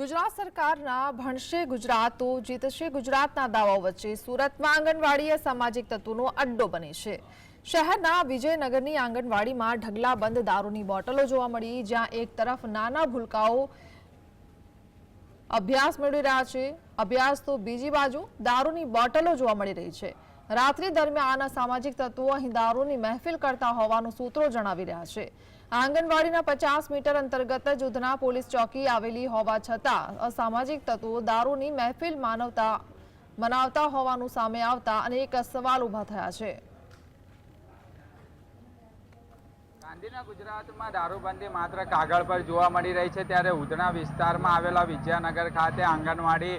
ગુજરાત સરકારના ભણશે ગુજરાતો જીતશે ગુજરાતના દાવાઓ વચ્ચે સુરતમાં આંગણવાડી સામાજિક તત્વોનો અડ્ડો બને છે. શહેરના વિજયનગરની આંગણવાડીમાં ઢગલાબંધ દારૂની બોટલો જોવા મળી, જ્યાં એક તરફ નાના ભૂલકાઓ અભ્યાસ મેળવી રહ્યા છે. અભ્યાસ તો બીજી બાજુ દારૂની બોટલો જોવા મળી રહી છે. રાત્રિ દરમિયાન સામાજિક તત્વો અહીં દારૂની મહેફિલ કરતા હોવાનું સૂત્રો જણાવી રહ્યા છે. આંગણવાડીના પચાસ મીટર અંતર્ગત જ ઉધના પોલીસ ચોકી આવેલી હોવા છતાં અસામાજિક તત્વો દારૂની મહેફિલ માનવતા, મનાવતા હોવાનું સામે આવતા અનેક સવાલ ઊભા થયા છે. ગાંધીના ગુજરાતમાં દારૂબંધી માત્ર કાગળ પર જોવા મળી રહી છે, ત્યારે ઉધના વિસ્તારમાં આવેલા વિદ્યાનગર ખાતે આંગણવાડી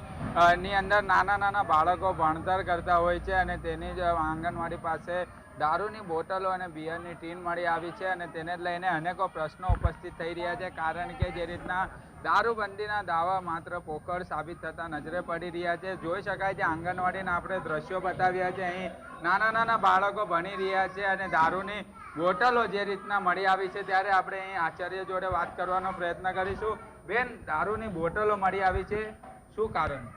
ની અંદર નાના નાના બાળકો ભણતર કરતા હોય છે અને તેની જ આંગણવાડી પાસે દારૂની બોટલો અને બિયરની ટીન મળી આવી છે અને તેને જ લઈને અનેકો પ્રશ્નો ઉપસ્થિત થઈ રહ્યા છે, કારણ કે જે રીતના દારૂબંધીના દાવા માત્ર પોકળ સાબિત થતા નજરે પડી રહ્યા છે. જોઈ શકાય છે, આંગણવાડીના આપણે દ્રશ્યો બતાવ્યા છે, અહીં નાના નાના બાળકો ભણી રહ્યા છે અને દારૂની બોટલો જે રીતના મળી આવી છે ત્યારે આપણે અહીં આચાર્ય જોડે વાત કરવાનો પ્રયત્ન કરીશું. બેન દારૂની બોટલો મળી આવી છે. શું કારણ?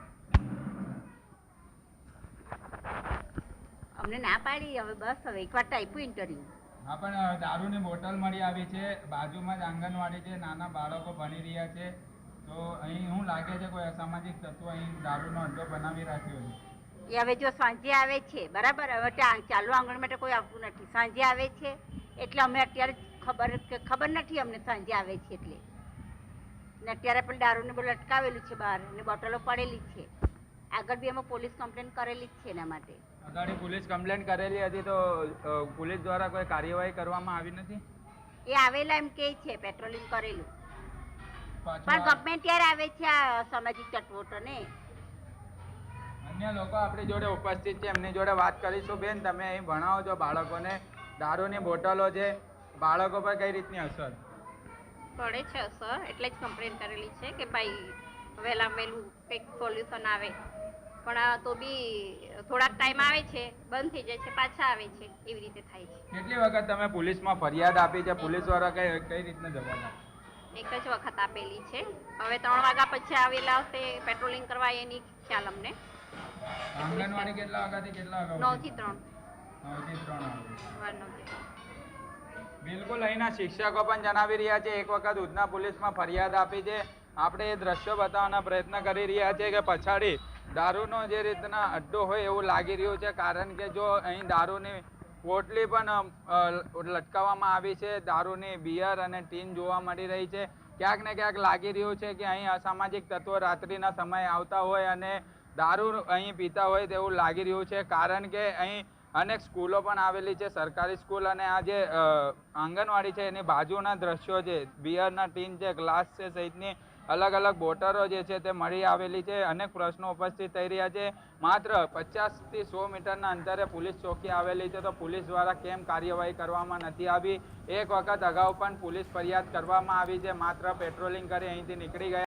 અમને ના પાડી હવે બસ હવે એકવાર ટાઈપું ઇન્ટરવ્યુ હા પણ દારૂની બોટલ મળી આવી છે. બાજુમાં જ આંગણવાડી છે. નાના બાળકો ભણી રહ્યા છે. તો અહીં શું લાગે છે? કોઈ અસામાજિક તત્વો અહીં દારૂનો અડ્ડો બનાવી રાખ્યો છે? એ હવે જો સાંજે આવે છે બરાબર? હવે ચાલુ આંગણ માટે કોઈ આવતું નથી. સાંજે આવે છે એટલે અમે અત્યારે ખબર કે ખબર નથી અમને સાંજે આવે છે એટલે. ને અત્યારે પણ દારૂને બધું લટકાવેલું છે બહાર ને બોટલો પડેલી છે. આગળ બી અમે પોલીસ કમ્પ્લેન કરેલી જ છે એના માટે. અગાડી પોલીસ કમ્પ્લેન કરેલી હતી તો પોલીસ દ્વારા કોઈ કાર્યવાહી કરવામાં આવી નથી? એ આવેલા એમ કે છે પેટ્રોલિંગ કરેલું. પણ ગવર્મેન્ટ ગમે ત્યારે આવે છે આ સામાજિક તત્વો તો ને. અન્ય લોકો આપણી જોડે ઉપસ્થિત છે એમની જોડે વાત કરીશું. બેન તમે અહીં ભણાવો છો બાળકોને. દારૂની બોટલો છે. બાળકો પર કઈ રીતની અસર? પડે છે અસર એટલે જ કમ્પ્લેન કરેલી છે કે ભાઈ વહેલા વહેલું કંઈક સોલ્યુશન આવે. પણ આ તો બી થોડાક ટાઈમ આવે છે બંધ થઈ જાય છે પાછા આવે છે એવી રીતે થાય છે. કેટલી વખત તમે પોલીસમાં ફરિયાદ આપી છે? પોલીસવાળા કઈ કઈ રીતના જવાબ એક જ વખત આપેલી છે. હવે ત્રણ વાગ્યા પછી આવેલા હશે પેટ્રોલિંગ કરવા એની ખ્યાલ અમને. આંગણવાડી કેટલા વાગ્યાથી કેટલા વાગ્યા થી ત્રણ. નવથી ત્રણ વાગે વાર નવથી બિલકુલ અહીંના શિક્ષકો પણ જણાવી રહ્યા છે એક વખત ઉધના પોલીસમાં ફરિયાદ આપી છે. આપણે એ દ્રશ્યો બતાવવાના પ્રયત્ન કરી રહ્યા છે કે પછાડી દારૂનો જે રીતના અડ્ડો હોય એવું લાગી રહ્યું છે કારણ કે જો અહીં દારૂની પોટલી પણ લટકાવવામાં આવી છે દારૂની બિયર અને ટીન જોવા મળી રહી છે. ક્યાંક ને ક્યાંક લાગી રહ્યું છે કે અહીં અસામાજિક તત્વો રાત્રિના સમયે આવતા હોય અને દારૂ અહીં પીતા હોય તેવું લાગી રહ્યું છે, કારણ કે અહીં અનેક સ્કૂલો પણ આવેલી છે, સરકારી સ્કૂલ અને આ જે આંગણવાડી છે, એની બાજુના દ્રશ્યો છે, બિયરના ટીન છે, ગ્લાસ છે, સહિતની અલગ અલગ બોટલો જે છે તે મળી આવેલી છે, અનેક પ્રશ્નો ઉપસ્થિત થઈ રહ્યા છે, માત્ર પચાસથી સો મીટરના અંતરે પોલીસ ચોકી આવેલી છે, તો પોલીસ દ્વારા કેમ કાર્યવાહી કરવામાં નથી આવી? એક વખત અગાઉ પણ પોલીસ ફરિયાદ કરવામાં આવી છે, માત્ર પેટ્રોલિંગ કરી અહીંથી નીકળી ગયા